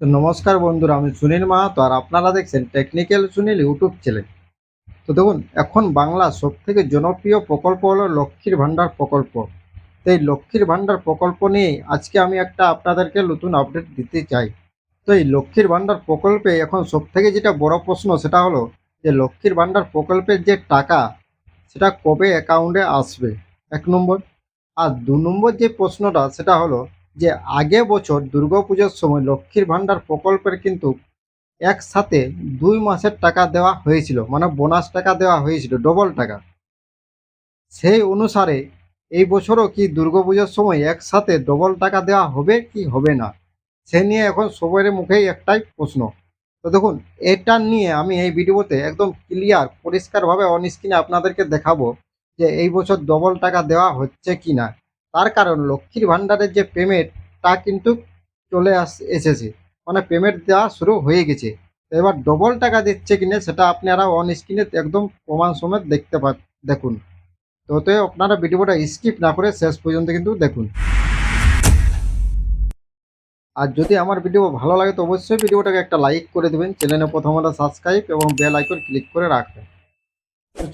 তো নমস্কার বন্ধুরা, আমি সুনীল মাহাতো আর আপনারা দেখছেন টেকনিক্যাল সুনীল ইউটিউব চ্যানেল তো দেখুন, এখন বাংলা সব থেকে জনপ্রিয় প্রকল্প হলো লক্ষ্মীর ভাণ্ডার প্রকল্প। তো এই লক্ষ্মীর ভাণ্ডার প্রকল্প নিয়ে আজকে আমি একটা আপনাদেরকে নতুন আপডেট দিতে চাই। তো এই লক্ষ্মীর ভাণ্ডার প্রকল্পে এখন সব থেকে যেটা বড় প্রশ্ন সেটা হলো যে লক্ষ্মীর ভাণ্ডার প্রকল্পের যে টাকা, সেটা কবে অ্যাকাউন্টে আসবে? এক নম্বর। আর দু নম্বর যে প্রশ্নটা সেটা হলো যে আগে বছর দুর্গাপুজোর সময় লক্ষ্মীর ভাণ্ডার প্রকল্পের কিন্তু একসাথে দুই মাসের টাকা দেওয়া হয়েছিল মানে বোনাস টাকা দেওয়া হয়েছিল ডবল টাকা। সেই অনুসারে এই বছরও কি দুর্গাপুজোর সময় একসাথে ডবল টাকা দেওয়া হবে কি হবে না? সে নিয়ে এখন সবার মুখেই একটাই প্রশ্ন। তো দেখুন, এটা নিয়ে আমি এই ভিডিওতে একদম ক্লিয়ার পরিষ্কারভাবে অন স্ক্রিনে আপনাদেরকে দেখাবো যে এই বছর ডবল টাকা দেওয়া হচ্ছে কি না। তার কারণ লক্ষ্মীর ভাণ্ডারের যে পেমেন্ট, তা কিন্তু চলে আস, এসেছে। মানে পেমেন্ট দেওয়া শুরু হয়ে গেছে। এবার ডবল টাকা দিচ্ছে কিনা সেটা আপনারা অন স্ক্রিনে একদম প্রমাণ সমেত দেখতে পা, দেখুন। তো আপনারা ভিডিওটা স্কিপ না করে শেষ পর্যন্ত কিন্তু দেখুন। আর যদি আমার ভিডিও ভালো লাগে তো অবশ্যই ভিডিওটাকে একটা লাইক করে দেবেন। চ্যানেলে প্রথমত সাবস্ক্রাইব এবং বেল আইকন ক্লিক করে রাখবেন।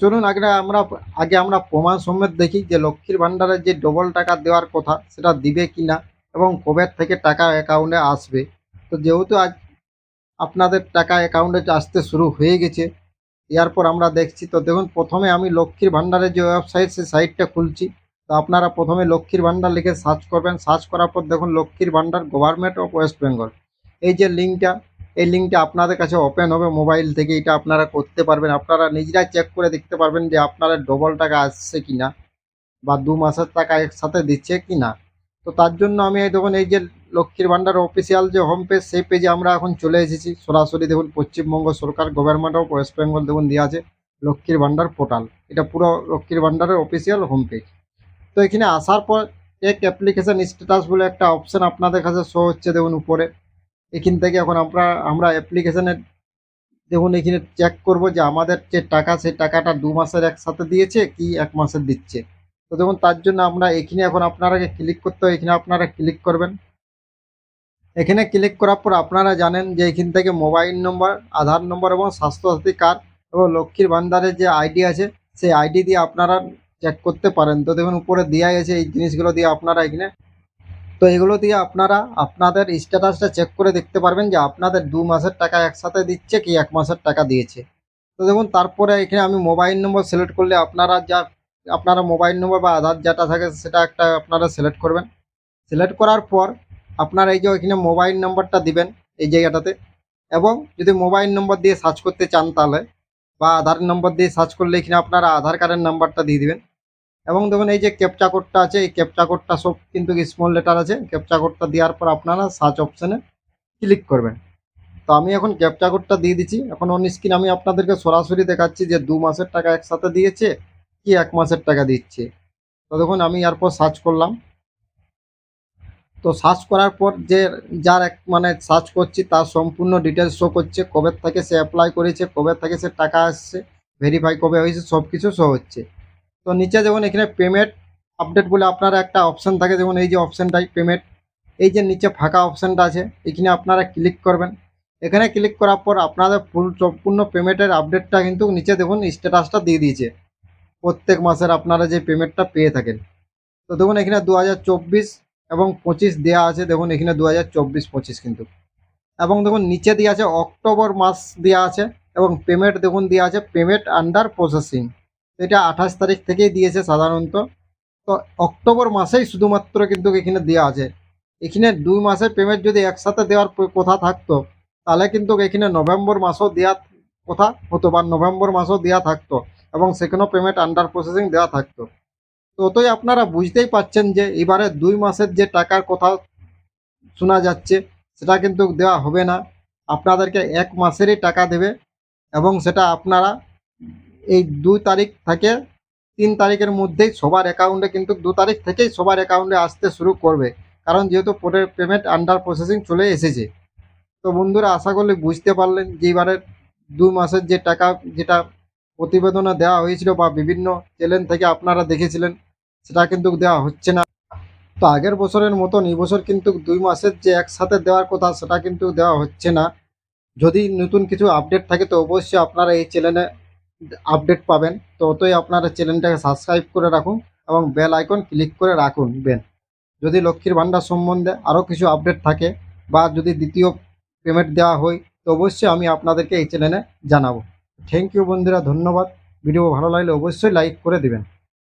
চলুন আগে আমরা আগে আমরা প্রমাণ সমেত দেখি যে লক্ষ্মীর ভাণ্ডারের যে ডবল টাকা দেওয়ার কথা, সেটা দিবে কি না এবং কবে থেকে টাকা অ্যাকাউন্টে আসবে। তো যেহেতু আজ আপনাদের টাকা অ্যাকাউন্টে আসতে শুরু হয়ে গেছে, এরপর আমরা দেখছি, তো দেখুন, প্রথমে আমি লক্ষ্মীর ভাণ্ডারের যে ওয়েবসাইট সেই সাইটটা খুলছি। তো আপনারা প্রথমে লক্ষ্মীর ভাণ্ডার লিখে সার্চ করবেন। সার্চ করার পর দেখুন, লক্ষ্মীর ভাণ্ডার গভর্নমেন্ট অফ ওয়েস্ট বেঙ্গল এই যে লিঙ্কটা এই লিঙ্কটা আপনাদের কাছে ওপেন হবে মোবাইল থেকে, এটা আপনারা করতে পারবেন। আপনারা নিজেরাই চেক করে দেখতে পারবেন যে আপনারা ডবল টাকা আসছে কি না বা দু মাসের টাকা একসাথে দিচ্ছে কি না তো তার জন্য আমি এই দেখুন, এই যে লক্ষ্মীর ভাণ্ডার অফিসিয়াল যে হোম পেজ সেই পেজে আমরা এখন চলে এসেছি। সরাসরি দেখুন, পশ্চিমবঙ্গ সরকার গভর্নমেন্ট অফ ওয়েস্ট বেঙ্গল দেখুন দেওয়া আছে, লক্ষ্মীর ভাণ্ডার পোর্টাল এটা পুরো লক্ষ্মীর ভাণ্ডারের অফিসিয়াল হোম পেজ তো এখানে আসার পর, এক অ্যাপ্লিকেশন স্ট্যাটাস বলে একটা অপশন আপনাদের কাছে শো হচ্ছে দেখুন উপরে। এখান থেকে এখন আমরা আমরা অ্যাপ্লিকেশানে দেখুন, এখানে চেক করব যে আমাদের যে টাকা, সেই টাকাটা দু মাসের একসাথে দিয়েছে কি এক মাসের দিচ্ছে। তো দেখুন, তার জন্য আমরা এখানে এখন আপনারাকে ক্লিক করতে হয় এখানে আপনারা ক্লিক করবেন। এখানে ক্লিক করার পর আপনারা জানেন যে এখান থেকে মোবাইল নম্বর আধার নম্বর এবং স্বাস্থ্যসাথী কার্ড এবং লক্ষ্মীর ভান্ডারের যে আইডি আছে, সেই আইডি দিয়ে আপনারা চেক করতে পারেন। তো দেখুন, উপরে দেওয়া আছে এই জিনিসগুলো দিয়ে আপনারা এখানে তো এগুলো দিয়ে আপনারা আপনাদের স্ট্যাটাসটা চেক করে দেখতে পারবেন যে আপনাদের দু মাসের টাকা একসাথে দিচ্ছে কি এক মাসের টাকা দিয়েছে। তো দেখুন, তারপরে এখানে আমি মোবাইল নম্বর সিলেক্ট করলে আপনারা যা, আপনারা মোবাইল নম্বর বা আধার যেটা থাকে সেটা একটা আপনারা সিলেক্ট করবেন। সিলেক্ট করার পর আপনারা এই যে ওইখানে মোবাইল নম্বরটা দিবেন এই জায়গাটাতে এবং যদি মোবাইল নম্বর দিয়ে সার্চ করতে চান তাহলে বা আধার নম্বর দিয়ে সার্চ করলে এখানে আপনারা আধার কার্ডের নাম্বারটা দিয়ে দিবেন। এবং দেখুন এই যে ক্যাপচা কোডটা আছে, এই ক্যাপচা কোডটা সব কিন্তু স্মল লেটার আছে। ক্যাপচা কোডটা দেওয়ার পর আপনারা সার্চ অপশানে ক্লিক করবেন। তো আমি এখন ক্যাপচা কোডটা দিয়ে দিচ্ছি। এখন অন স্ক্রিন আমি আপনাদেরকে সরাসরি দেখাচ্ছি যে দু মাসের টাকা একসাথে দিয়েছে কি এক মাসের টাকা দিচ্ছে। তো দেখুন আমি এরপর সার্চ করলাম। তো সার্চ করার পর যে যার এক মানে সার্চ করছি তার সম্পূর্ণ ডিটেলস শো করছে, কবে থেকে সে অ্যাপ্লাই করেছে, কবে থেকে সে টাকা আসছে ভেরিফাই কবে হয়েছে সব কিছু শো হচ্ছে। তো নিচে যেমন এখানে পেমেন্ট আপডেট বলে আপনারা একটা অপশান থাকে। যেমন এই যে অপশানটাই পেমেন্ট এই যে নিচে ফাঁকা অপশানটা আছে, এখানে আপনারা ক্লিক করবেন। এখানে ক্লিক করার পর আপনাদের ফুল সম্পূর্ণ পেমেন্টের আপডেটটা কিন্তু নিচে দেখুন স্ট্যাটাসটা দিয়ে দিয়েছে। প্রত্যেক মাসের আপনারা যে পেমেন্টটা পেয়ে থাকেন। তো দেখুন, এখানে দু হাজার চব্বিশ এবং পঁচিশ দেওয়া আছে। দেখুন, এখানে দু হাজার কিন্তু। এবং দেখুন, নিচে দেওয়া আছে, অক্টোবর মাস দেওয়া আছে এবং পেমেন্ট দেখুন দেওয়া আছে পেমেন্ট আন্ডার প্রসেসিং এটা আঠাশ তারিখ থেকেই দিয়েছে সাধারণত। তো অক্টোবর মাসেই শুধুমাত্র কিন্তু এখানে দেওয়া আছে। এখানে দুই মাসের পেমেন্ট যদি একসাথে দেওয়ার কথা থাকতো, তাহলে কিন্তু এখানে নভেম্বর মাসও দেওয়ার কথা হতো বা নভেম্বর মাসও দেওয়া থাকতো এবং সেখানেও পেমেন্ট আন্ডার প্রসেসিং দেওয়া থাকতো। ততই আপনারা বুঝতেই পাচ্ছেন যে এবারে দুই মাসের যে টাকার কথা শোনা যাচ্ছে, সেটা কিন্তু দেওয়া হবে না। আপনাদেরকে এক মাসেরই টাকা দেবে এবং সেটা আপনারা এই দুই তারিখ থেকে তিন তারিখের মধ্যেই সবার অ্যাকাউন্টে কিন্তু দু তারিখ থেকেই সবার অ্যাকাউন্টে আসতে শুরু করবে। কারণ যেহেতু পেমেন্ট আন্ডার প্রসেসিং চলে এসেছে। তো বন্ধুরা, আশা করলে বুঝতে পারলেন যে এবারে দু মাসের যে টাকা, যেটা প্রতিবেদনে দেওয়া হয়েছিল বা বিভিন্ন চ্যানেল থেকে আপনারা দেখেছিলেন, সেটা কিন্তু দেওয়া হচ্ছে না। তো আগের বছরের মতন এই বছর কিন্তু দুই মাসের যে একসাথে দেওয়ার কথা, সেটা কিন্তু দেওয়া হচ্ছে না। যদি নতুন কিছু আপডেট থাকে, তো অবশ্যই আপনারা এই চ্যানেলে আপডেট পাবেন। ততই আপনারা চ্যানেলটাকে সাবস্ক্রাইব করে রাখুন এবং বেল আইকন ক্লিক করে রাখুন বেন যদি লক্ষ্মীর ভাণ্ডার সম্বন্ধে আরও কিছু আপডেট থাকে বা যদি দ্বিতীয় পেমেন্ট দেওয়া হয়, তো অবশ্যই আমি আপনাদেরকে এই চ্যানেলে জানাব। থ্যাংক ইউ বন্ধুরা, ধন্যবাদ। ভিডিও ভালো লাগলে অবশ্যই লাইক করে দিবেন।